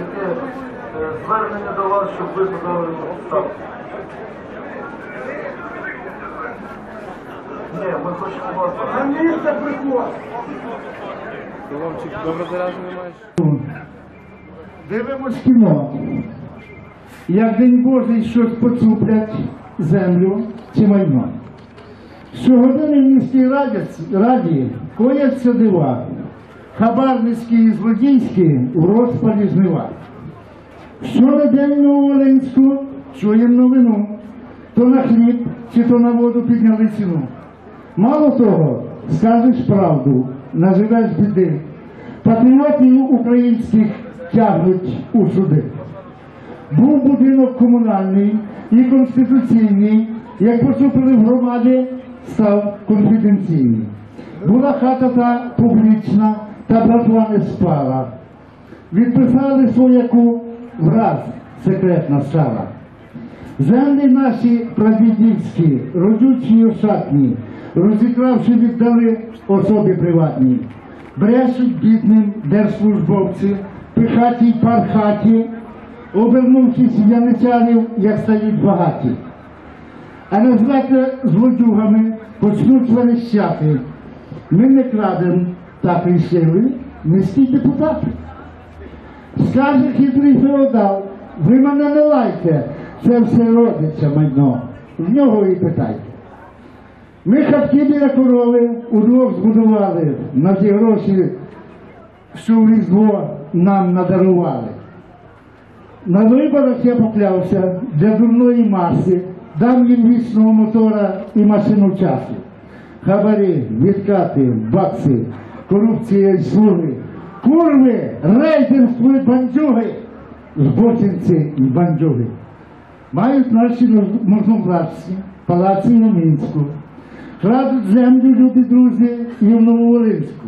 таке е, звернення до вас, щоб ви подали відставку. Дивимось кіно. Як День Божий щось поцуплять землю чи майно. Щогодини в міській раді, раді кояться дива. Хабарницькі і злодійські у розпалі жнива. Щонедень у Волинську чуємо новину. То на хліб чи то на воду підняли ціну. Мало того, скажеш правду, наживеш біди. Патріотів українських тягнуть у суди. Був будинок комунальний і конституційний, як поступили в громаді, став конфіденційний. Була хата та публічна, та братва не спала. Відписали свояку враз секретна стала. Землі наші прадідівські, родючі й ошатні, розікравши віддали особі приватні. Брешуть бідним держслужбовці, пихаті й пархаті, обернувшись в яничарів, як стають багаті. А назвати злодюгами почнуть верещати. Ми не крадем, так рішили міські депутати. Скаже хитрий феодал, ви мене не лайте, це все родиться майно. В нього і питайте. Ми хатки біля корови удвох збудували на ті гроші, що різдво нам надарували. На виборах я поклявся для дурної маси, дам їм вічного мотора і машину часу. Хабарі, відкати, бакси, корупція і курви, рейдерство і бандюги, збочинці і бандюги. Мають наші можновладці, палаці на Мінську, крадуть землю люди друзі і в Нововолинську.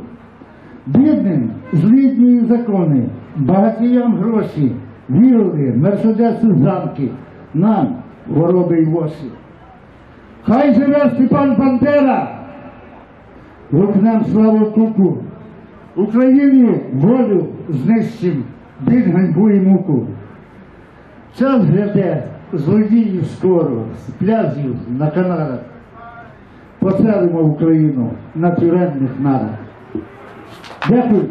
Бідним злідні закони, багатіям гроші, віли, мерседеси замки, нам вороби й воші. Хай живе Степан Бандера, гукнем славу куку. Україні волю знищим, біль ганьбу і муку. Час гляде, злодіїв скоро, з пляжів на канарах. Поселимо Україну на тюремних нарах. Дякую.